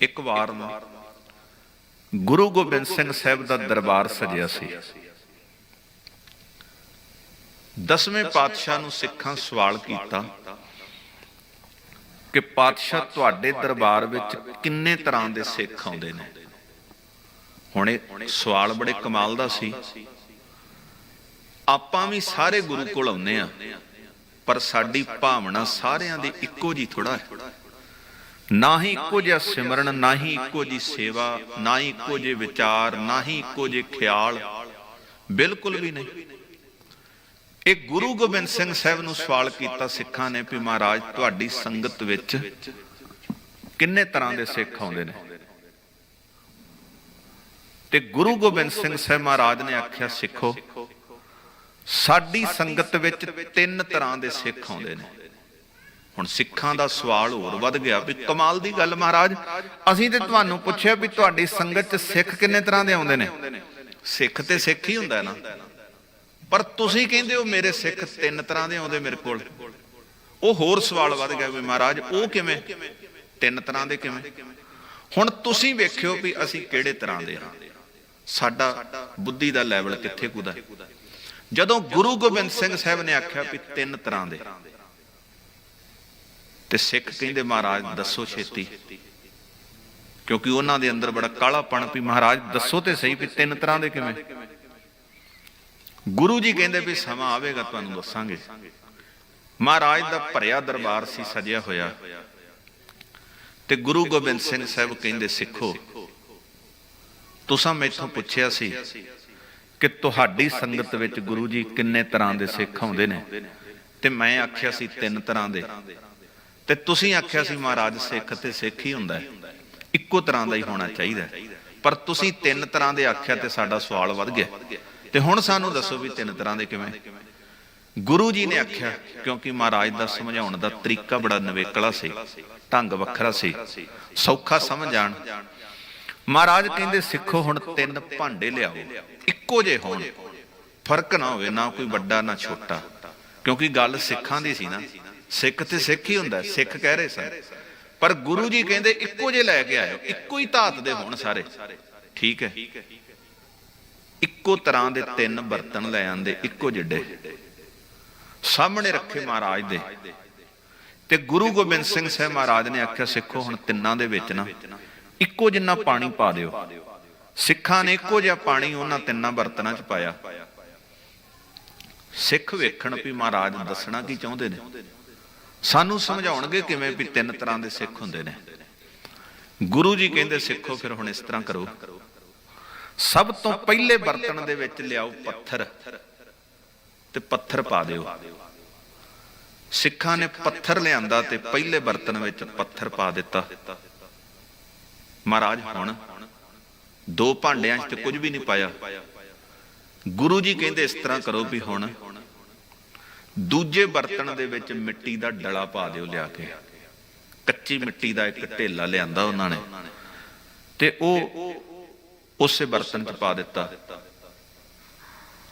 ਇੱਕ ਵਾਰ ਨੂੰ ਗੁਰੂ ਗੋਬਿੰਦ ਸਿੰਘ ਸਾਹਿਬ ਦਾ ਦਰਬਾਰ ਸਜਿਆ ਸੀ। ਦਸਵੇਂ ਪਾਤਸ਼ਾਹ ਨੂੰ ਸਿੱਖਾਂ ਸਵਾਲ ਕੀਤਾ ਕਿ ਪਾਤਸ਼ਾਹ ਤੁਹਾਡੇ ਦਰਬਾਰ ਵਿੱਚ ਕਿੰਨੇ ਤਰ੍ਹਾਂ ਦੇ ਸਿੱਖ ਆਉਂਦੇ ਨੇ? ਹੁਣ ਇਹ ਸਵਾਲ ਬੜੇ ਕਮਾਲ ਦਾ ਸੀ। ਆਪਾਂ ਵੀ ਸਾਰੇ ਗੁਰੂ ਕੋਲ ਆਉਂਦੇ ਆ ਪਰ ਸਾਡੀ ਭਾਵਨਾ ਸਾਰਿਆਂ ਦੀ ਇੱਕੋ ਜੀ ਥੋੜਾ ਹੈ। ਨਾ ਹੀ ਇੱਕੋ ਜਿਹਾ ਸਿਮਰਨ ਨਾ ਹੀ ਇੱਕੋ ਜੀ ਸੇਵਾ ਨਾ ਹੀ ਇੱਕੋ ਜਿਹੇ ਵਿਚਾਰ ਨਾ ਹੀ ਇੱਕੋ ਜਿਹੇ ਖਿਆਲ। ਬਿਲਕੁਲ ਵੀ ਨਹੀਂ। ਇਹ ਗੁਰੂ ਗੋਬਿੰਦ ਸਿੰਘ ਸਾਹਿਬ ਨੂੰ ਸਵਾਲ ਕੀਤਾ ਸਿੱਖਾਂ ਨੇ ਵੀ ਮਹਾਰਾਜ, ਤੁਹਾਡੀ ਸੰਗਤ ਵਿੱਚ ਕਿੰਨੇ ਤਰ੍ਹਾਂ ਦੇ ਸਿੱਖ ਆਉਂਦੇ ਨੇ? ਤੇ ਗੁਰੂ ਗੋਬਿੰਦ ਸਿੰਘ ਸਾਹਿਬ ਮਹਾਰਾਜ ਨੇ ਆਖਿਆ, ਸਿੱਖੋ, ਸਾਡੀ ਸੰਗਤ ਵਿੱਚ ਤਿੰਨ ਤਰ੍ਹਾਂ ਦੇ ਸਿੱਖ ਆਉਂਦੇ ਨੇ। ਹੁਣ ਸਿੱਖਾਂ ਦਾ ਸਵਾਲ ਹੋਰ ਵੱਧ ਗਿਆ ਵੀ ਕਮਾਲ ਦੀ ਗੱਲ ਮਹਾਰਾਜ, ਅਸੀਂ ਤੇ ਤੁਹਾਨੂੰ ਪੁੱਛਿਆ ਵੀ ਤੁਹਾਡੀ ਸੰਗਤ 'ਚ ਸਿੱਖ ਕਿੰਨੇ ਤਰ੍ਹਾਂ ਦੇ ਆਉਂਦੇ ਨੇ? ਸਿੱਖ ਤੇ ਸਿੱਖ ਹੀ ਹੁੰਦਾ ਨਾ। ਪਰ ਤੁਸੀਂ ਕਹਿੰਦੇ ਹੋ ਮੇਰੇ ਸਿੱਖ ਤਿੰਨ ਤਰ੍ਹਾਂ ਦੇ ਆਉਂਦੇ ਮੇਰੇ ਕੋਲ। ਉਹ ਹੋਰ ਸਵਾਲ ਵੱਧ ਗਿਆ ਵੀ ਮਹਾਰਾਜ, ਉਹ ਕਿਵੇਂ? ਤਿੰਨ ਤਰ੍ਹਾਂ ਦੇ ਕਿਵੇਂ? ਹੁਣ ਤੁਸੀਂ ਵੇਖਿਓ ਵੀ ਅਸੀਂ ਕਿਹੜੇ ਤਰ੍ਹਾਂ ਦੇ ਹਾਂ। ਸਾਡਾ ਬੁੱਧੀ ਦਾ ਲੈਵਲ ਕਿੱਥੇ ਕੁਦਾ ਜਦੋਂ ਗੁਰੂ ਗੋਬਿੰਦ ਸਿੰਘ ਸਾਹਿਬ ਨੇ ਆਖਿਆ ਵੀ ਤਿੰਨ ਤਰ੍ਹਾਂ ਦੇ ਤੇ ਸਿੱਖ ਕਹਿੰਦੇ, ਮਹਾਰਾਜ, ਦੱਸੋ ਛੇਤੀ। ਕਿਉਂਕਿ ਉਹਨਾਂ ਦੇ ਅੰਦਰ ਬੜਾ ਕਾਲਾਪਣ ਵੀ, ਮਹਾਰਾਜ, ਦੱਸੋ ਤੇ ਸਹੀ ਵੀ ਤਿੰਨ ਤਰ੍ਹਾਂ ਦੇ ਕਿਵੇਂ? ਗੁਰੂ ਜੀ ਕਹਿੰਦੇ ਵੀ, ਸਮਾਂ ਆਵੇਗਾ, ਤੁਹਾਨੂੰ ਦੱਸਾਂਗੇ। ਮਹਾਰਾਜ ਦਾ ਭਰਿਆ ਦਰਬਾਰ ਸੀ, ਸਜਿਆ ਹੋਇਆ। ਤੇ ਗੁਰੂ ਗੋਬਿੰਦ ਸਿੰਘ ਸਾਹਿਬ ਕਹਿੰਦੇ, ਸਿੱਖੋ, ਤੁਸੀਂ ਮੈਥੋਂ ਪੁੱਛਿਆ ਸੀ ਕਿ ਤੁਹਾਡੀ ਸੰਗਤ ਵਿੱਚ ਗੁਰੂ ਜੀ ਕਿੰਨੇ ਤਰ੍ਹਾਂ ਦੇ ਸਿੱਖ ਆਉਂਦੇ ਨੇ? ਤੇ ਮੈਂ ਆਖਿਆ ਸੀ, ਤਿੰਨ ਤਰ੍ਹਾਂ ਦੇ। ਤੇ ਤੁਸੀਂ ਆਖਿਆ ਸੀ ਮਹਾਰਾਜ, ਸਿੱਖ ਤੇ ਸਿੱਖ ਹੀ ਹੁੰਦਾ ਹੈ। ਇੱਕੋ ਤਰ੍ਹਾਂ ਦਾ ਹੀ ਹੋਣਾ ਚਾਹੀਦਾ ਪਰ ਤੁਸੀਂ ਤਿੰਨ ਤਰ੍ਹਾਂ ਦੇ ਆਖਿਆ ਤੇ ਸਾਡਾ ਸਵਾਲ ਵੱਧ ਗਿਆ। ਤੇ ਹੁਣ ਸਾਨੂੰ ਦੱਸੋ ਵੀ ਤਿੰਨ ਤਰ੍ਹਾਂ ਦੇ ਕਿਵੇਂ? ਗੁਰੂ ਜੀ ਨੇ ਆਖਿਆ, ਕਿਉਂਕਿ ਮਹਾਰਾਜ ਦਾ ਸਮਝਾਉਣ ਦਾ ਤਰੀਕਾ ਬੜਾ ਨਵੇਕਲਾ ਸੀ, ਢੰਗ ਵੱਖਰਾ ਸੀ, ਸੌਖਾ ਸਮਝ ਆਣ। ਮਹਾਰਾਜ ਕਹਿੰਦੇ, ਸਿੱਖੋ ਹੁਣ ਤਿੰਨ ਭਾਂਡੇ ਲਿਆਓ, ਇੱਕੋ ਜਿਹੇ ਹੋਣ। ਫ਼ਰਕ ਨਾ ਹੋਵੇ, ਨਾ ਕੋਈ ਵੱਡਾ, ਨਾ ਛੋਟਾ। ਕਿਉਂਕਿ ਗੱਲ ਸਿੱਖਾਂ ਦੀ ਸੀ ਨਾ। ਸਿੱਖ ਤੇ ਸਿੱਖ ਹੀ ਹੁੰਦਾ ਸਿੱਖ ਕਹਿ ਰਹੇ ਸਨ। ਪਰ ਗੁਰੂ ਜੀ ਕਹਿੰਦੇ, ਇੱਕੋ ਜਿਹੇ ਲੈ ਕੇ ਆਇਓ, ਇੱਕੋ ਹੀ ਧਾਤ ਦੇ ਹੋਣ ਸਾਰੇ। ਠੀਕ ਹੈ। ਇੱਕੋ ਤਰ੍ਹਾਂ ਦੇ ਤਿੰਨ ਬਰਤਨ ਲੈ ਆਂਦੇ, ਇੱਕੋ ਜਿੱਡੇ। ਸਾਹਮਣੇ ਰੱਖੇ ਮਹਾਰਾਜ ਦੇ। ਤੇ ਗੁਰੂ ਗੋਬਿੰਦ ਸਿੰਘ ਸਾਹਿਬ ਮਹਾਰਾਜ ਨੇ ਆਖਿਆ, ਸਿੱਖੋ, ਹੁਣ ਤਿੰਨਾਂ ਦੇ ਵਿੱਚ ਨਾ ਇੱਕੋ ਜਿੰਨਾ ਪਾਣੀ ਪਾ ਦਿਓ। ਸਿੱਖਾਂ ਨੇ ਇੱਕੋ ਜਿਹਾ ਪਾਣੀ ਉਹਨਾਂ ਤਿੰਨਾਂ ਬਰਤਨਾਂ 'ਚ ਪਾਇਆ। ਸਿੱਖ ਵੇਖਣ ਵੀ ਮਹਾਰਾਜ ਦੱਸਣਾ ਕੀ ਚਾਹੁੰਦੇ ਨੇ? ਸਾਨੂੰ ਸਮਝਾਉਣਗੇ ਕਿਵੇਂ ਵੀ ਤਿੰਨ ਤਰ੍ਹਾਂ ਦੇ ਸਿੱਖ ਹੁੰਦੇ ਨੇ। ਗੁਰੂ ਜੀ ਕਹਿੰਦੇ, ਸਿੱਖੋ, ਫਿਰ ਹੁਣ ਇਸ ਤਰ੍ਹਾਂ ਕਰੋ। ਸਭ ਤੋਂ ਪਹਿਲੇ ਬਰਤਨ ਦੇ ਵਿੱਚ ਲਿਆਓ ਪੱਥਰ ਤੇ ਪੱਥਰ ਪਾ ਦਿਓ। ਸਿੱਖਾਂ ਨੇ ਪੱਥਰ ਲਿਆਂਦਾ ਤੇ ਪਹਿਲੇ ਬਰਤਨ ਵਿੱਚ ਪੱਥਰ ਪਾ ਦਿੱਤਾ। ਮਹਾਰਾਜ, ਹੁਣ ਦੋ ਭਾਂਡਿਆਂ 'ਚ ਤੇ ਕੁਝ ਵੀ ਨਹੀਂ ਪਾਇਆ। ਗੁਰੂ ਜੀ ਕਹਿੰਦੇ, ਇਸ ਤਰ੍ਹਾਂ ਕਰੋ ਵੀ ਹੁਣ ਦੂਜੇ ਬਰਤਨ ਦੇ ਵਿੱਚ ਮਿੱਟੀ ਦਾ ਡਲਾ ਪਾ ਦਿਓ ਲਿਆ ਕੇ। ਕੱਚੀ ਮਿੱਟੀ ਦਾ ਇੱਕ ਢੇਲਾ ਲਿਆਂਦਾ ਉਹਨਾਂ ਨੇ। ਤੇ ਉਹ ਉਸੇ ਬਰਤਨ 'ਚ ਪਾ ਦਿੱਤਾ।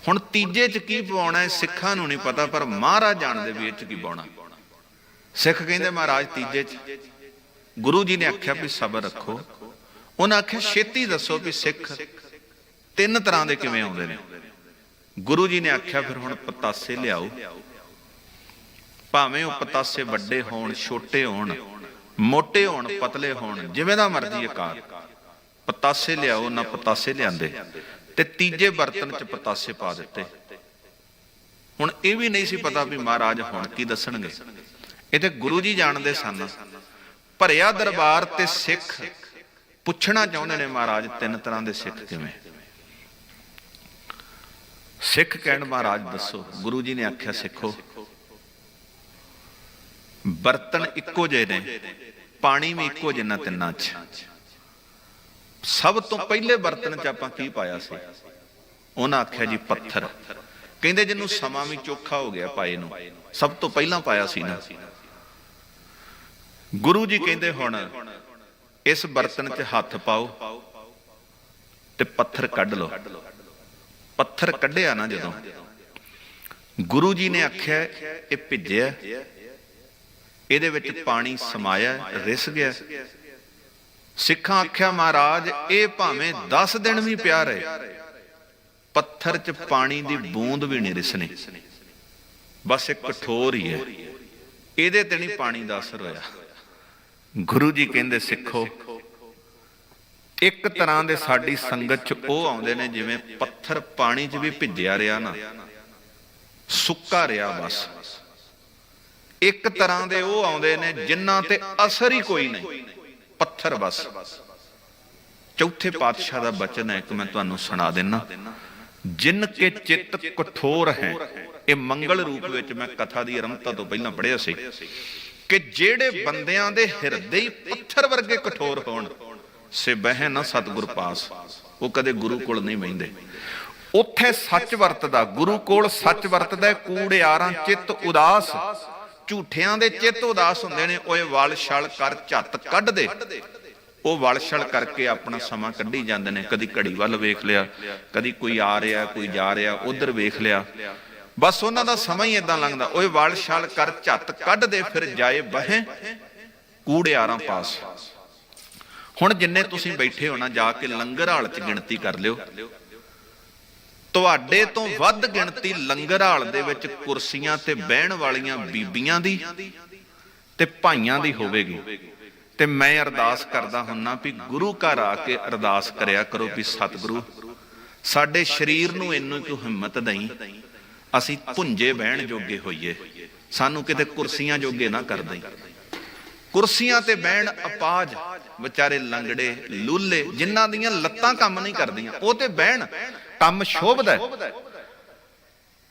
ਹੁਣ ਤੀਜੇ 'ਚ ਕੀ ਪਾਉਣਾ ਹੈ, ਸਿੱਖਾਂ ਨੂੰ ਨਹੀਂ ਪਤਾ, ਪਰ ਮਹਾਰਾਜ ਜਾਣਦੇ ਵੀ ਇਹ 'ਚ ਕੀ ਪਾਉਣਾ ਸਿੱਖ ਕਹਿੰਦੇ, ਮਹਾਰਾਜ, ਤੀਜੇ 'ਚ। ਗੁਰੂ ਜੀ ਨੇ ਆਖਿਆ ਵੀ ਸਬਰ ਰੱਖੋ। ਉਹਨਾਂ ਆਖਿਆ, ਛੇਤੀ ਦੱਸੋ ਵੀ ਸਿੱਖ ਤਿੰਨ ਤਰ੍ਹਾਂ ਦੇ ਕਿਵੇਂ ਆਉਂਦੇ ਨੇ? ਗੁਰੂ ਜੀ ਨੇ ਆਖਿਆ, ਫਿਰ ਹੁਣ ਪਤਾਸੇ ਲਿਆਓ। ਭਾਵੇਂ ਉਹ ਪਤਾਸੇ ਵੱਡੇ ਹੋਣ, ਛੋਟੇ ਹੋਣ, ਮੋਟੇ ਹੋਣ, ਪਤਲੇ ਹੋਣ, ਜਿਵੇਂ ਦਾ ਮਰਜ਼ੀ ਆਕਾਰ। ਪਤਾਸੇ ਲਿਆਓ, ਨਾ ਪਤਾਸੇ ਲਿਆਂਦੇ। ਤੇ ਤੀਜੇ ਬਰਤਨ 'ਚ ਪਤਾਸੇ ਪਾ ਦਿੱਤੇ। ਹੁਣ ਇਹ ਵੀ ਨਹੀਂ ਸੀ ਪਤਾ ਵੀ ਮਹਾਰਾਜ ਹੁਣ ਕੀ ਦੱਸਣਗੇ। ਇਹ ਤੇ ਗੁਰੂ ਜੀ ਜਾਣਦੇ ਸਨ। ਭਰਿਆ ਦਰਬਾਰ ਤੇ ਸਿੱਖ ਪੁੱਛਣਾ ਚਾਹੁੰਦੇ ਨੇ ਮਹਾਰਾਜ, ਤਿੰਨ ਤਰ੍ਹਾਂ ਦੇ ਸਿੱਖ ਕਿਵੇਂ? ਸਿੱਖ ਕਹਿਣ, ਮਹਾਰਾਜ, ਦੱਸੋ, ਗੁਰੂ ਜੀ ਨੇ ਆਖਿਆ, ਸਿੱਖੋ। ਬਰਤਨ ਇੱਕੋ ਜਿਹੇ ਨੇ, ਪਾਣੀ ਵੀ ਇੱਕੋ ਜਿੰਨਾ ਤਿੰਨਾਂ 'ਚ। ਸਭ ਤੋਂ ਪਹਿਲੇ ਬਰਤਨ 'ਚ ਆਪਾਂ ਕੀ ਪਾਇਆ ਸੀ? ਉਹਨਾਂ ਆਖਿਆ ਜੀ ਪੱਥਰ। ਕਹਿੰਦੇ ਜਿਹਨੂੰ ਸਮਾਂ ਵੀ ਚੋਖਾ ਹੋ ਗਿਆ ਪਾਏ ਨੂੰ, ਸਭ ਤੋਂ ਪਹਿਲਾਂ ਪਾਇਆ ਸੀ ਨਾ। ਗੁਰੂ ਜੀ ਕਹਿੰਦੇ ਹੁਣ, ਇਸ ਬਰਤਨ 'ਚ ਹੱਥ ਪਾਓ ਤੇ ਪੱਥਰ ਕੱਢ ਲਓ। ਪੱਥਰ ਕੱਢਿਆ ਨਾ ਜਦੋਂ। ਗੁਰੂ ਜੀ ਨੇ ਆਖਿਆ, ਇਹ ਭਿੱਜਿਆ। ਇਹਦੇ ਵਿੱਚ ਪਾਣੀ ਸਮਾਇਆ, ਰਿਸ ਗਿਆ। ਸਿੱਖਾਂ ਆਖਿਆ, ਮਹਾਰਾਜ, ਇਹ ਭਾਵੇਂ 10 ਦਿਨ ਵੀ ਪਿਆ ਰਹੇ, ਪੱਥਰ 'ਚ ਪਾਣੀ ਦੀ ਬੂੰਦ ਵੀ ਨਹੀਂ ਰਿਸਣੀ। ਬਸ ਇੱਕ ਕਠੋਰ ਹੀ ਹੈ। ਇਹਦੇ ਤੇ ਨਹੀਂ ਪਾਣੀ ਦਾ ਅਸਰ ਹੋਇਆ। ਗੁਰੂ ਜੀ ਕਹਿੰਦੇ, ਸਿੱਖੋ, ਇੱਕ ਤਰ੍ਹਾਂ ਦੇ ਸਾਡੀ ਸੰਗਤ 'ਚ ਉਹ ਆਉਂਦੇ ਨੇ ਜਿਵੇਂ ਪੱਥਰ ਪਾਣੀ 'ਚ ਵੀ ਭਿੱਜਿਆ ਰਿਹਾ ਨਾ, ਸੁੱਕਾ ਰਿਹਾ ਬਸ। ਇੱਕ ਤਰ੍ਹਾਂ ਦੇ ਉਹ ਆਉਂਦੇ ਨੇ ਜਿਨ੍ਹਾਂ ਤੇ ਅਸਰ ਹੀ ਕੋਈ ਨਹੀਂ। ਪੱਥਰ ਬਸ। ਚੌਥੇ ਪਾਤਸ਼ਾਹ ਦਾ ਬਚਨ ਹੈ, ਇੱਕ ਮੈਂ ਤੁਹਾਨੂੰ ਸੁਣਾ ਦੇਣਾ ਜਿਨ ਕੇ ਚਿੱਤ ਕਠੋਰ ਹੈ, ਇਹ ਮੰਗਲ ਰੂਪ ਵਿੱਚ ਮੈਂ ਕਥਾ ਦੀ ਆਰੰਭਤਾ ਤੋਂ ਪਹਿਲਾਂ ਪੜ੍ਹਿਆ ਸੀ, ਕਿ ਜਿਹੜੇ ਬੰਦਿਆਂ ਦੇ ਹਿਰਦੇ ਹੀ ਪੱਥਰ ਵਰਗੇ ਕਠੋਰ ਹੋਣ, ਸੇ ਬਹਿ ਨਾ ਸਤਿਗੁਰ ਪਾਸ। ਉਹ ਕਦੇ ਗੁਰੂ ਕੋਲ ਨਹੀਂ ਬਹਿੰਦੇ ਉੱਥੇ ਸੱਚ ਵਰਤਦਾ, ਗੁਰੂ ਕੋਲ ਸੱਚ ਵਰਤਦਾ, ਕੂੜਿਆਰਾਂ ਚਿੱਤ ਉਦਾਸ। ਝੂਠਿਆਂ ਦੇ ਚਿੱਤ ਉਦਾਸ ਹੁੰਦੇ ਨੇ, ਓਏ ਵਲ ਛਲ ਕਰ ਝੱਤ ਕੱਢ ਦੇ। ਉਹ ਵਲ ਛਲ ਕਰਕੇ ਆਪਣਾ ਸਮਾਂ ਕੱਢੀ ਜਾਂਦੇ ਨੇ। ਕਦੀ ਘੜੀ ਵੱਲ ਵੇਖ ਲਿਆ, ਕਦੀ ਕੋਈ ਆ ਰਿਹਾ, ਕੋਈ ਜਾ ਰਿਹਾ, ਉਧਰ ਵੇਖ ਲਿਆ। ਬਸ ਉਹਨਾਂ ਦਾ ਸਮਾਂ ਹੀ ਇਦਾਂ ਲੰਘਦਾ। ਓਏ ਵਲ ਛਲ ਕਰ ਝੱਤ ਕੱਢ ਦੇ, ਫਿਰ ਜਾਏ ਬਹਿ, ਕੂੜਿਆਰਾਂ ਪਾਸ। ਹੁਣ ਜਿੰਨੇ ਤੁਸੀਂ ਬੈਠੇ ਹੋ ਨਾ, ਜਾ ਕੇ ਲੰਗਰ ਹਾਲ 'ਚ ਗਿਣਤੀ ਕਰ ਲਿਓ। ਤੁਹਾਡੇ ਤੋਂ ਵੱਧ ਗਿਣਤੀ ਲੰਗਰ ਹਾਲ ਦੇ ਵਿੱਚ ਕੁਰਸੀਆਂ ਤੇ ਬਹਿਣ ਵਾਲੀਆਂ ਬੀਬੀਆਂ ਦੀ ਤੇ ਭਾਈਆਂ ਦੀ ਹੋਵੇਗੀ। ਤੇ ਮੈਂ ਅਰਦਾਸ ਕਰਦਾ ਹੁੰਨਾ ਵੀ ਗੁਰੂ ਘਰ ਆ ਕੇ ਅਰਦਾਸ ਕਰਿਆ ਕਰੋ ਵੀ ਸਤਿਗੁਰੂ, ਸਾਡੇ ਸਰੀਰ ਨੂੰ ਇੰਨੀ ਕੁ ਹਿੰਮਤ ਦੇਈ, ਅਸੀਂ ਭੁੰਜੇ ਬਹਿਣ ਜੋਗੇ ਹੋਈਏ, ਸਾਨੂੰ ਕਿਤੇ ਕੁਰਸੀਆਂ ਜੋਗੇ ਨਾ ਕਰ ਦੇਈ। ਕੁਰਸੀਆਂ ਤੇ ਬਹਿਣ ਅਪਾਜ ਵਿਚਾਰੇ ਲੰਗੜੇ, ਲੂਲੇ, ਜਿਨ੍ਹਾਂ ਦੀਆਂ ਲੱਤਾਂ ਕੰਮ ਨਹੀਂ ਕਰਦੀਆਂ, ਉਹ ਤੇ ਬਹਿਣ ਕੰਮ ਸ਼ੋਭਦਾ ਹੈ।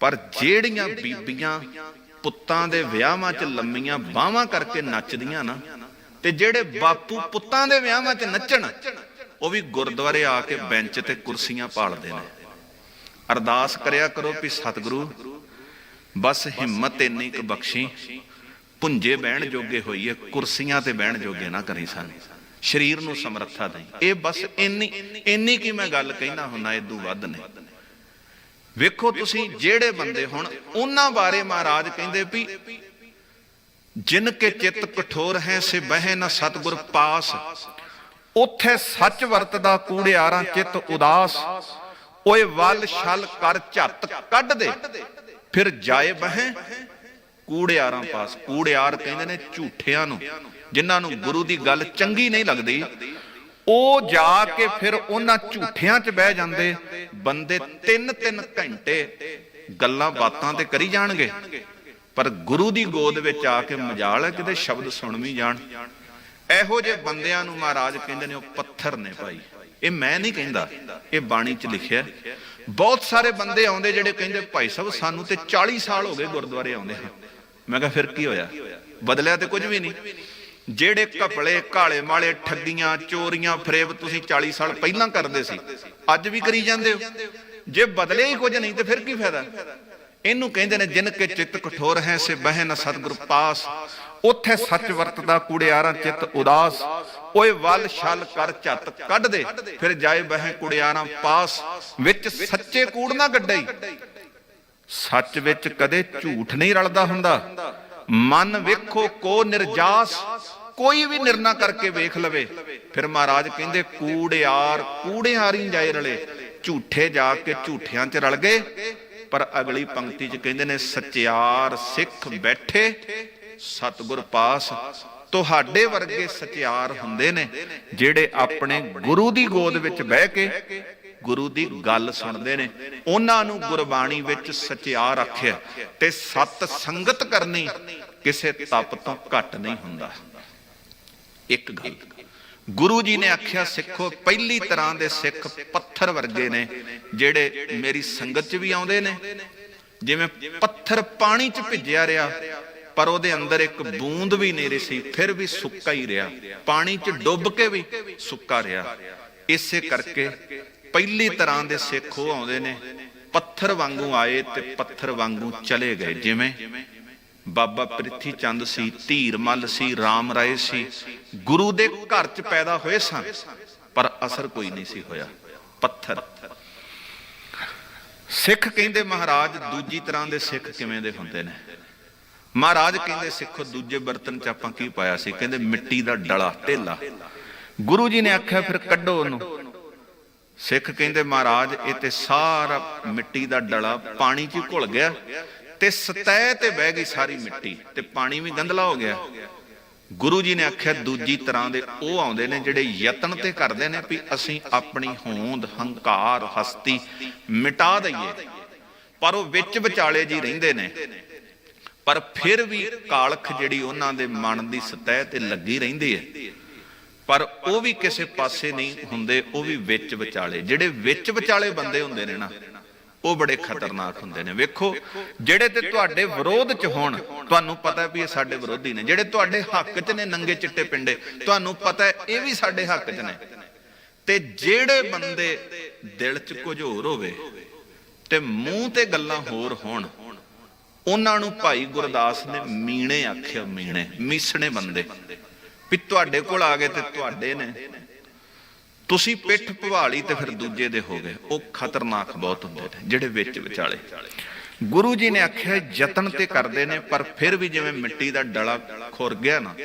ਪਰ ਜਿਹੜੀਆਂ ਬੀਬੀਆਂ ਪੁੱਤਾਂ ਦੇ ਵਿਆਹਾਂ 'ਚ ਲੰਮੀਆਂ ਬਾਹਾਂ ਕਰਕੇ ਨੱਚਦੀਆਂ ਨਾ ਤੇ ਜਿਹੜੇ ਬਾਪੂ ਪੁੱਤਾਂ ਦੇ ਵਿਆਹਾਂ 'ਚ ਨੱਚਣ ਉਹ ਵੀ ਗੁਰਦੁਆਰੇ ਆ ਕੇ ਬੈਂਚ ਤੇ ਕੁਰਸੀਆਂ ਭਾਲਦੇ ਨੇ। ਅਰਦਾਸ ਕਰਿਆ ਕਰੋ ਵੀ ਸਤਿਗੁਰੂ ਬਸ ਹਿੰਮਤ ਇੰਨੀ ਕੁ ਬਖਸ਼ੀ ਪੁੰਜੇ ਬਹਿਣ ਜੋਗੇ ਹੋਈਏ ਕੁਰਸੀਆਂ ਤੇ ਬਹਿਣ ਜੋਗੇ ਨਾ ਕਰੀ ਸਾਨੂੰ। ਸਰੀਰ ਨੂੰ ਸਮਰੱਥਾ ਦੇ ਇਹ ਬਸ ਇੰਨੀ ਇੰਨੀ ਕੀ ਮੈਂ ਗੱਲ ਕਹਿਣਾ ਹੁੰਨਾ ਇਦੋਂ ਵੱਧ ਨਹੀਂ। ਵੇਖੋ ਤੁਸੀਂ ਜਿਹੜੇ ਬੰਦੇ ਹੁਣ ਉਹਨਾਂ ਬਾਰੇ ਮਹਾਰਾਜ ਕਹਿੰਦੇ ਵੀ, ਜਿਨ ਕੇ ਚਿੱਤ ਕਠੋਰ ਹੈ, ਸੇ ਬਹਿ ਨਾ ਸਤਗੁਰ ਪਾਸ। ਉਥੇ ਸੱਚ ਵਰਤਦਾ ਕੂੜਿਆਰਾਂ ਚਿੱਤ ਉਦਾਸ। ਓਏ ਵੱਲ ਛਲ ਕਰ ਝੱਤ ਕੱਢ ਦੇ, ਫਿਰ ਜਾਏ ਬਹਿ ਕੂੜਿਆਰਾਂ ਪਾਸ। ਕੂੜਿਆਰ ਕਹਿੰਦੇ ਨੇ ਝੂਠਿਆਂ ਨੂੰ। ਜਿਨ੍ਹਾਂ ਨੂੰ ਗੁਰੂ ਦੀ ਗੱਲ ਚੰਗੀ ਨਹੀਂ ਲੱਗਦੀ, ਉਹ ਜਾ ਕੇ ਫਿਰ ਉਹਨਾਂ ਝੂਠਿਆਂ 'ਚ ਬਹਿ ਜਾਂਦੇ। ਬੰਦੇ ਤਿੰਨ ਤਿੰਨ ਘੰਟੇ ਗੱਲਾਂ ਬਾਤਾਂ ਤੇ ਕਰੀ ਜਾਣਗੇ। ਪਰ ਗੁਰੂ ਦੀ ਗੋਦ ਵਿੱਚ ਆ ਕੇ ਮਜਾਲ ਹੈ, ਕਿਤੇ ਸ਼ਬਦ ਸੁਣ ਵੀ ਜਾਣ। ਇਹੋ ਜਿਹੇ ਬੰਦਿਆਂ ਨੂੰ ਮਹਾਰਾਜ ਕਹਿੰਦੇ ਨੇ, ਉਹ ਪੱਥਰ ਨੇ ਭਾਈ। ਇਹ ਮੈਂ ਨਹੀਂ ਕਹਿੰਦਾ, ਇਹ ਬਾਣੀ 'ਚ ਲਿਖਿਆ। ਬਹੁਤ ਸਾਰੇ ਬੰਦੇ ਆਉਂਦੇ ਜਿਹੜੇ ਕਹਿੰਦੇ, ਭਾਈ ਸਾਹਿਬ, ਸਾਨੂੰ ਤੇ 40 ਸਾਲ ਹੋ ਗਏ ਗੁਰਦੁਆਰੇ ਆਉਂਦੇ ਹਾਂ। ਮੈਂ ਕਿਹਾ, ਫਿਰ ਕੀ ਹੋਇਆ? ਬਦਲਿਆ ਤੇ ਕੁਝ ਵੀ ਨਹੀਂ। ਜਿਹੜੇ ਕਪੜੇ ਕਾਲੇ ਮਾਲੇ ਠੱਗੀਆਂ, ਚੋਰੀਆਂ, ਫਰੇਬ ਤੁਸੀਂ 40 ਸਾਲ ਪਹਿਲਾਂ ਕਰਦੇ ਸੀ, ਅੱਜ ਵੀ ਕਰੀ ਜਾਂਦੇ ਹੋ। ਜੇ ਬਦਲਿਆ ਹੀ ਕੁਝ ਨਹੀਂ ਤੇ ਫਿਰ ਕੀ ਫਾਇਦਾ? ਇਹਨੂੰ ਕਹਿੰਦੇ ਨੇ, ਜਿਨ ਕੇ ਚਿੱਤ ਕਠੋਰ ਹੈ, ਸੇ ਬਹਿ ਨਾ ਪਾਸ। ਉੱਥੇ ਸੱਚ ਵਰਤਦਾ ਕੂੜਿਆਰਾਂ ਚਿੱਤ ਉਦਾਸ। ਓਏ ਵੱਲ ਛਲ ਕਰ ਝੱਤ ਕੱਢ ਦੇ, ਫਿਰ ਜਾਏ ਬਹਿ ਕੁੜਿਆਰਾਂ ਪਾਸ। ਵਿੱਚ ਸੱਚੇ ਕੂੜ ਨਾ ਗੱਡਈ। ਸੱਚ ਵਿੱਚ ਕਦੇ ਝੂਠ ਨਹੀਂ ਰਲਦਾ ਹੁੰਦਾ। ਮਨ ਵੇਖੋ ਕੋ ਨਿਰਜਾਸ। ਕੋਈ ਵੀ ਨਿਰਣਾ ਕਰਕੇ ਵੇਖ ਲਵੇ। ਫਿਰ ਮਹਾਰਾਜ ਕਹਿੰਦੇ, ਕੂੜਿਆਰ, ਕੂੜਿਆਰੀ ਜਾਏ ਰਲੇ। ਝੂਠੇ ਜਾ ਕੇ ਝੂਠਿਆਂ 'ਚ ਰਲ ਗਏ। ਪਰ ਅਗਲੀ ਪੰਕਤੀ 'ਚ ਕਹਿੰਦੇ ਨੇ, ਸਚਿਆਰ ਸਿੱਖ ਬੈਠੇ, ਸਤਿਗੁਰ ਪਾਸ। ਤੁਹਾਡੇ ਵਰਗੇ ਸਚਿਆਰ ਹੁੰਦੇ ਨੇ, ਜਿਹੜੇ ਆਪਣੇ ਗੁਰੂ ਦੀ ਗੋਦ ਵਿੱਚ ਬਹਿ ਕੇ ਗੁਰੂ ਦੀ ਗੱਲ ਸੁਣਦੇ ਨੇ। ਉਹਨਾਂ ਨੂੰ ਗੁਰਬਾਣੀ ਵਿੱਚ ਸਚਿਆਰ ਆਖਿਆ। ਤੇ ਸਤ ਸੰਗਤ ਕਰਨੀ ਕਿਸੇ ਤਪ ਤੋਂ ਘੱਟ ਨਹੀਂ ਹੁੰਦਾ। ਇੱਕ ਗੱਲ। ਗੁਰੂ ਜੀ ਨੇ ਆਖਿਆ, ਸਿੱਖੋ, ਪਹਿਲੀ ਤਰ੍ਹਾਂ ਦੇ ਸਿੱਖ ਪੱਥਰ ਵਰਗੇ ਨੇ, ਜਿਹੜੇ ਮੇਰੀ ਸੰਗਤ 'ਚ ਵੀ ਆਉਂਦੇ ਨੇ। ਜਿਵੇਂ ਪੱਥਰ ਪਾਣੀ 'ਚ ਭਿੱਜਿਆ ਰਿਹਾ, ਪਰ ਉਹਦੇ ਅੰਦਰ ਇੱਕ ਬੂੰਦ ਵੀ ਨਹੀਂ ਰਹੀ ਫਿਰ ਵੀ ਸੁੱਕਾ ਹੀ ਰਿਹਾ। ਪਾਣੀ 'ਚ ਡੁੱਬ ਕੇ ਵੀ ਸੁੱਕਾ ਰਿਹਾ। ਇਸੇ ਕਰਕੇ ਪਹਿਲੀ ਤਰ੍ਹਾਂ ਦੇ ਸਿੱਖ ਉਹ ਆਉਂਦੇ ਨੇ, ਪੱਥਰ ਵਾਂਗੂ ਆਏ ਤੇ ਪੱਥਰ ਵਾਂਗੂ ਚਲੇ ਗਏ। ਜਿਵੇਂ ਬਾਬਾ ਪ੍ਰਿਥੀ ਚੰਦ ਸੀ, ਧੀਰ ਮੱਲ ਸੀ RAM ਰਾਏ ਸੀ। ਗੁਰੂ ਦੇ ਘਰ 'ਚ ਪੈਦਾ ਹੋਏ ਸਨ, ਪਰ ਅਸਰ ਕੋਈ ਨਹੀਂ ਸੀ ਹੋਇਆ। ਪੱਥਰ। ਸਿੱਖ ਕਹਿੰਦੇ ਮਹਾਰਾਜ, ਦੂਜੀ ਤਰ੍ਹਾਂ ਦੇ ਸਿੱਖ ਕਿਵੇਂ ਦੇ ਹੁੰਦੇ ਨੇ? ਮਹਾਰਾਜ ਕਹਿੰਦੇ ਸਿੱਖੋ, ਦੂਜੇ ਬਰਤਨ 'ਚ ਆਪਾਂ ਕੀ ਪਾਇਆ ਸੀ? ਕਹਿੰਦੇ ਮਿੱਟੀ ਦਾ ਡਲਾ ਢੇਲਾ ਗੁਰੂ ਜੀ ਨੇ ਆਖਿਆ, ਫਿਰ ਕੱਢੋ ਉਹਨੂੰ। ਸਿੱਖ ਕਹਿੰਦੇ ਮਹਾਰਾਜ, ਇਹ ਤੇ ਸਾਰਾ ਮਿੱਟੀ ਦਾ ਡਲਾ ਪਾਣੀ 'ਚ ਘੁਲ ਗਿਆ। ਤੇ ਸਤਹਿ ਤੇ ਬਹਿ ਗਈ ਸਾਰੀ ਮਿੱਟੀ ਤੇ ਪਾਣੀ ਵੀ ਗੰਧਲਾ ਹੋ ਗਿਆ। ਗੁਰੂ ਜੀ ਨੇ ਆਖਿਆ, ਦੂਜੀ ਤਰ੍ਹਾਂ ਦੇ ਉਹ ਆਉਂਦੇ ਨੇ ਜਿਹੜੇ ਯਤਨ ਤੇ ਕਰਦੇ ਨੇ ਵੀ ਅਸੀਂ ਆਪਣੀ ਹੋਂਦ, ਹੰਕਾਰ, ਹਸਤੀ ਮਿਟਾ ਦਈਏ। ਪਰ ਉਹ ਵਿੱਚ ਵਿਚਾਲੇ ਜੀ ਰਹਿੰਦੇ ਨੇ। ਪਰ ਫਿਰ ਵੀ ਕਾਲਖ ਜਿਹੜੀ ਉਹਨਾਂ ਦੇ ਮਨ ਦੀ ਸਤਹਿ ਤੇ ਲੱਗੀ ਰਹਿੰਦੀ ਹੈ। ਪਰ ਉਹ ਵੀ ਕਿਸੇ ਪਾਸੇ ਨਹੀਂ ਹੁੰਦੇ, ਉਹ ਵੀ ਵਿੱਚ ਵਿਚਾਲੇ। ਜਿਹੜੇ ਵਿੱਚ ਵਿਚਾਲੇ ਬੰਦੇ ਹੁੰਦੇ ਨੇ ਨਾ ਉਹ ਬੜੇ ਖਤਰਨਾਕ ਹੁੰਦੇ ਨੇ। ਵੇਖੋ, ਜਿਹੜੇ ਤੇ ਤੁਹਾਡੇ ਵਿਰੋਧ ਚ ਹੋਣ, ਤੁਹਾਨੂੰ ਪਤਾ ਵੀ ਇਹ ਸਾਡੇ ਵਿਰੋਧੀ ਨੇ। ਜਿਹੜੇ ਤੁਹਾਡੇ ਹੱਕ ਚ ਨੇ ਨੰਗੇ ਚਿੱਟੇ ਪਿੰਡੇ, ਤੁਹਾਨੂੰ ਪਤਾ ਇਹ ਵੀ ਸਾਡੇ ਹੱਕ ਚ ਨੇ। ਤੇ ਜਿਹੜੇ ਬੰਦੇ ਦਿਲ ਚ ਕੁਝ ਹੋਰ ਹੋਵੇ ਤੇ ਮੂੰਹ ਤੇ ਗੱਲਾਂ ਹੋਰ ਹੋਣ, ਉਹਨਾਂ ਨੂੰ ਭਾਈ ਗੁਰਦਾਸ ਨੇ ਮੀਣੇ ਆਖਿਆ, ਮੀਣੇ, ਮੀਸਣੇ ਬੰਦੇ। ਵੀ ਤੁਹਾਡੇ ਕੋਲ ਆ ਗਏ ਤੇ ਤੁਹਾਡੇ ਨੇ। ਤੁਸੀਂ ਪਿੱਠ ਭਵਾਲੀ ਤੇ ਫਿਰ ਦੂਜੇ ਦੇ ਹੋ ਗਏ। ਉਹ ਖਤਰਨਾਕ ਬਹੁਤ ਹੁੰਦੇ ਨੇ, ਜਿਹੜੇ ਵਿੱਚ ਵਿਚਾਲੇ। ਗੁਰੂ ਜੀ ਨੇ ਆਖਿਆ, ਯਤਨ ਤੇ ਕਰਦੇ ਨੇ, ਪਰ ਫਿਰ ਵੀ ਜਿਵੇਂ ਮਿੱਟੀ ਦਾ ਡਲਾ ਖੁਰ ਗਿਆ ਨਾ,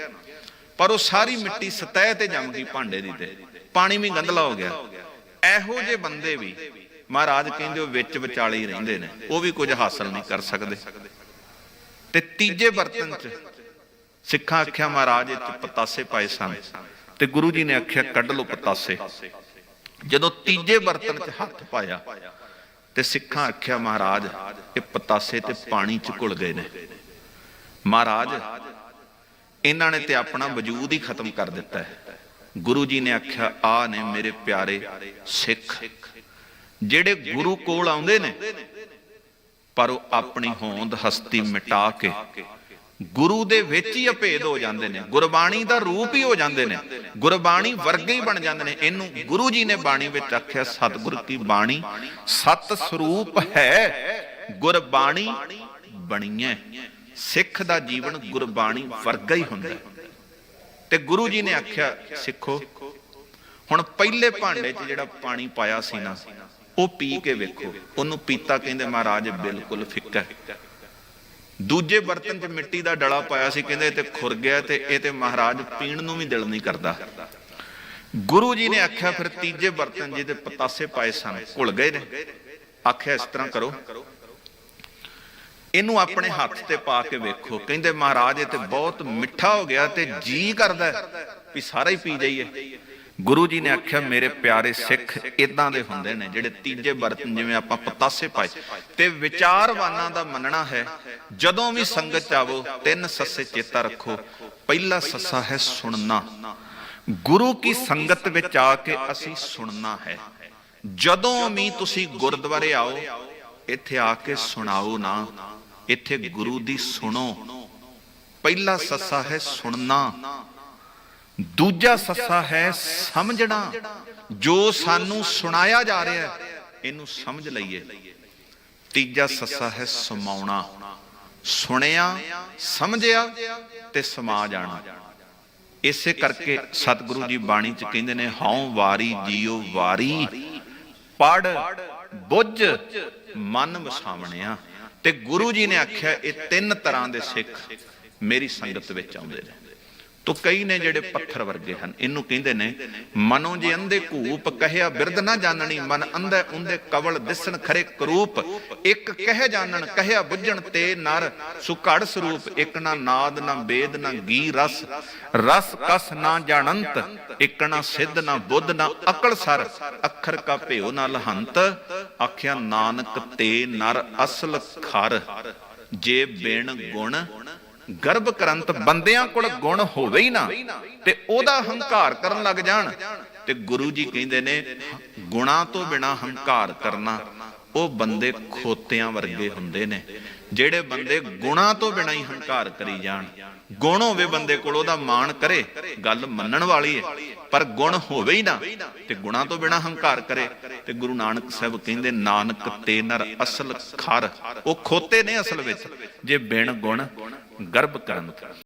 ਪਰ ਉਹ ਸਾਰੀ ਮਿੱਟੀ ਸਤਹਿ ਤੇ ਜੰਮ ਗਈ ਭਾਂਡੇ ਦੀ ਤੇ। ਪਾਣੀ ਵੀ ਗੰਧਲਾ ਹੋ ਗਿਆ। ਇਹੋ ਜਿਹੇ ਬੰਦੇ ਵੀ ਮਹਾਰਾਜ ਕਹਿੰਦੇ ਉਹ ਵਿੱਚ ਵਿਚਾਲੇ ਹੀ ਰਹਿੰਦੇ ਨੇ। ਉਹ ਵੀ ਕੁਝ ਹਾਸਲ ਨਹੀਂ ਕਰ ਸਕਦੇ। ਤੇ ਤੀਜੇ ਬਰਤਨ 'ਚ ਸਿੱਖਾਂ ਆਖਿਆ, ਮਹਾਰਾਜ, ਇਹ 'ਚ ਪਤਾਸੇ ਪਾਏ ਸਨ। ਤੇ ਗੁਰੂ ਜੀ ਨੇ ਆਖਿਆ, ਕੱਢ ਲੋ ਪਤਾਸੇ। ਜਦੋਂ ਤੀਜੇ ਬਰਤਨ 'ਚ ਹੱਥ ਪਾਇਆ ਤੇ ਸਿੱਖਾਂ ਆਖਿਆ, ਮਹਾਰਾਜ, ਇਹ ਪਤਾਸੇ ਤੇ ਪਾਣੀ 'ਚ ਘੁਲ ਗਏ ਨੇ। ਮਹਾਰਾਜ, ਇਹਨਾਂ ਨੇ ਤੇ ਆਪਣਾ ਵਜੂਦ ਹੀ ਖਤਮ ਕਰ ਦਿੱਤਾ ਹੈ। ਗੁਰੂ ਜੀ ਨੇ ਆਖਿਆ, ਆ ਨੇ ਮੇਰੇ ਪਿਆਰੇ ਸਿੱਖ, ਜਿਹੜੇ ਗੁਰੂ ਕੋਲ ਆਉਂਦੇ ਨੇ, ਪਰ ਉਹ ਆਪਣੀ ਹੋਂਦ ਹਸਤੀ ਮਿਟਾ ਕੇ ਗੁਰੂ ਦੇ ਵਿੱਚ ਹੀ ਅਭੇਦ ਹੋ ਜਾਂਦੇ ਨੇ, ਗੁਰਬਾਣੀ ਦਾ ਰੂਪ ਹੀ ਹੋ ਜਾਂਦੇ ਨੇ। ਗੁਰਬਾਣੀ ਵਰਗੇ ਹੀ ਬਣ ਜਾਂਦੇ ਨੇ। ਇਹਨੂੰ ਗੁਰੂ ਜੀ ਨੇ ਬਾਣੀ ਵਿੱਚ ਆਖਿਆ ਸਤਿਗੁਰ ਕੀ ਬਾਣੀ? ਸਤ ਸਰੂਪ ਹੈ, ਗੁਰਬਾਣੀ ਬਣੀਐ। ਸਿੱਖ ਦਾ ਜੀਵਨ ਗੁਰਬਾਣੀ ਵਰਗਾ ਹੀ ਹੁੰਦਾ। ਤੇ ਗੁਰੂ ਜੀ ਨੇ ਆਖਿਆ, ਸਿੱਖੋ, ਹੁਣ ਪਹਿਲੇ ਭਾਂਡੇ 'ਚ ਜਿਹੜਾ ਪਾਣੀ ਪਾਇਆ ਸੀ ਨਾ, ਉਹ ਪੀ ਕੇ ਵੇਖੋ। ਉਹਨੂੰ ਪੀਤਾ ਕਹਿੰਦੇ, ਮਹਾਰਾਜ, ਬਿਲਕੁਲ ਫਿੱਕਾ ਹੈ। ਦੂਜੇ ਬਰਤਨ 'ਚ ਮਿੱਟੀ ਦਾ ਡਲਾ ਪਾਇਆ ਸੀ, ਕਹਿੰਦੇ ਇਹ ਤੇ ਖੁਰ ਗਿਆ ਤੇ ਇਹ ਤੇ ਮਹਾਰਾਜ ਪੀਣ ਨੂੰ ਵੀ ਦਿਲ ਨਹੀਂ ਕਰਦਾ। ਗੁਰੂ ਜੀ ਨੇ ਆਖਿਆ, ਫਿਰ ਤੀਜੇ ਬਰਤਨ ਜਿਹਦੇ ਪਤਾਸੇ ਪਾਏ ਸਨ, ਘੁਲ ਗਏ ਨੇ। ਆਖਿਆ, ਇਸ ਤਰ੍ਹਾਂ ਕਰੋ। ਇਹਨੂੰ ਆਪਣੇ ਹੱਥ ਤੇ ਪਾ ਕੇ ਵੇਖੋ। ਕਹਿੰਦੇ, ਮਹਾਰਾਜ, ਇਹ ਤੇ ਬਹੁਤ ਮਿੱਠਾ ਹੋ ਗਿਆ ਤੇ ਜੀ ਕਰਦਾ ਵੀ ਸਾਰਾ ਹੀ ਪੀ ਜਾਈਏ। ਗੁਰੂ ਜੀ ਨੇ ਆਖਿਆ, ਮੇਰੇ ਪਿਆਰੇ ਸਿੱਖ ਇਦਾਂ ਦੇ ਹੁੰਦੇ ਨੇ ਜਿਹੜੇ ਤੀਜੇ ਬਰਤਨ ਜਿਵੇਂ ਆਪਾਂ ਪਤਾਸੇ ਪਾਏ ਤੇ ਵਿਚਾਰਵਾਨਾਂ ਦਾ ਮੰਨਣਾ ਹੈ, ਜਦੋਂ ਵੀ ਸੰਗਤ ਚ ਆਵੋ, ਤਿੰਨ ਸੱਸੇ ਚੇਤਾ ਰੱਖੋ, ਪਹਿਲਾ ਸੱਸਾ ਹੈ ਸੁਣਨਾ। ਗੁਰੂ ਕੀ ਸੰਗਤ ਵਿੱਚ ਆ ਕੇ ਅਸੀਂ ਸੁਣਨਾ ਹੈ। ਜਦੋਂ ਵੀ ਤੁਸੀਂ ਗੁਰਦੁਆਰੇ ਆਓ, ਇੱਥੇ ਆ ਕੇ ਸੁਣਾਓ ਨਾ, ਇੱਥੇ ਗੁਰੂ ਦੀ ਸੁਣੋ। ਪਹਿਲਾ ਸੱਸਾ ਹੈ ਸੁਣਨਾ। ਦੂਜਾ ਸੱਸਾ ਹੈ ਸਮਝਣਾ। ਜੋ ਸਾਨੂੰ ਸੁਣਾਇਆ ਜਾ ਰਿਹਾ ਹੈ, ਇਹਨੂੰ ਸਮਝ ਲਈਏ। ਤੀਜਾ ਸੱਸਾ ਹੈ ਸਮਾਉਣਾ। ਸੁਣਿਆ, ਸਮਝਿਆ ਤੇ ਸਮਾ ਜਾਣਾ। ਇਸੇ ਕਰਕੇ ਸਤਿਗੁਰੂ ਜੀ ਬਾਣੀ ਚ ਕਹਿੰਦੇ ਨੇ, ਹਉ ਵਾਰੀ ਜੀਉ ਵਾਰੀ ਪੜ ਬੁੱਝ, ਮਨ ਵਸਾਵਣਿਆ। ਤੇ ਗੁਰੂ ਜੀ ਨੇ ਆਖਿਆ, ਇਹ ਤਿੰਨ ਤਰ੍ਹਾਂ ਦੇ ਸਿੱਖ ਮੇਰੀ ਸੰਗਤ ਵਿੱਚ ਆਉਂਦੇ ਨੇ। ਤੋ ਕਈ ਨੇ ਜਿਹੜੇ ਪੱਥਰ ਵਰਗੇ ਹਨ, ਇਹਨੂੰ ਕਹਿੰਦੇ ਨੇ, ਮਨੋ ਜੇ ਅੰਧੇ ਘੂਪ ਕਹਿਆ ਬਿਰਧ ਨਾ ਜਾਣਨੀ, ਮਨ ਅੰਧੇ ਉਂਦੇ ਕਵਲ ਦਿਸਣ ਖਰੇ ਕਰੂਪ, ਇੱਕ ਕਹਿ ਜਾਣਨ, ਕਹਿਆ ਬੁੱਝਣ ਤੇ ਨਰ ਸੁਕੜ ਸਰੂਪ, ਇੱਕ ਨਾ ਨਾਦ, ਨਾ ਵੇਦ ਨਾ ਗੀ ਰਸ ਰਸ ਕਸ ਨਾ ਜਾਣੰਤ, ਇੱਕ ਨਾ ਸਿੱਧ, ਨਾ ਬੁੱਧ, ਨਾ ਅਕਲ ਸਰ, ਅੱਖਰ ਕਾ ਭਿਓ ਨਾ ਲਹੰਤ, ਆਖਿਆ ਨਾਨਕ ਤੇ ਨਰ ਅਸਲ ਖਰ, ਜੇ ਬਿਨ ਗੁਣ ਗਰਭ ਕਰੰਤ ਬੰਦਿਆਂ ਕੋਲ ਗੁਣ ਹੋਵੇ ਹੀ ਨਾ, ਤੇ ਉਹਦਾ ਹੰਕਾਰ ਕਰਨ ਲੱਗ ਜਾਣ। ਤੇ ਗੁਰੂ ਜੀ ਕਹਿੰਦੇ ਨੇ, ਗੁਣਾ ਤੋਂ ਬਿਨਾ ਹੰਕਾਰ ਕਰਨਾ, ਉਹ ਬੰਦੇ ਖੋਤਿਆਂ ਵਰਗੇ ਹੁੰਦੇ ਨੇ, ਜਿਹੜੇ ਬੰਦੇ ਗੁਣਾ ਤੋਂ ਬਿਨਾ ਹੀ ਹੰਕਾਰ ਕਰੀ ਜਾਣ। ਗੁਣ ਹੋਵੇ ਬੰਦੇ ਕੋਲ, ਉਹਦਾ ਮਾਣ ਕਰੇ, ਗੱਲ ਮੰਨਣ ਵਾਲੀ ਹੈ ਪਰ ਗੁਣ ਹੋਵੇ ਹੀ ਨਾ, ਤੇ ਗੁਣਾ ਤੋਂ ਬਿਨਾ ਹੰਕਾਰ ਕਰੇ। ਤੇ ਗੁਰੂ ਨਾਨਕ ਸਾਹਿਬ ਕਹਿੰਦੇ, ਨਾਨਕ ਤੇ ਨਰ ਅਸਲ ਖਰ, ਉਹ ਖੋਤੇ ਨੇ ਅਸਲ ਵਿੱਚ, ਜੇ ਬਿਨ ਗੁਣ ਗਰਭ ਕਰਨ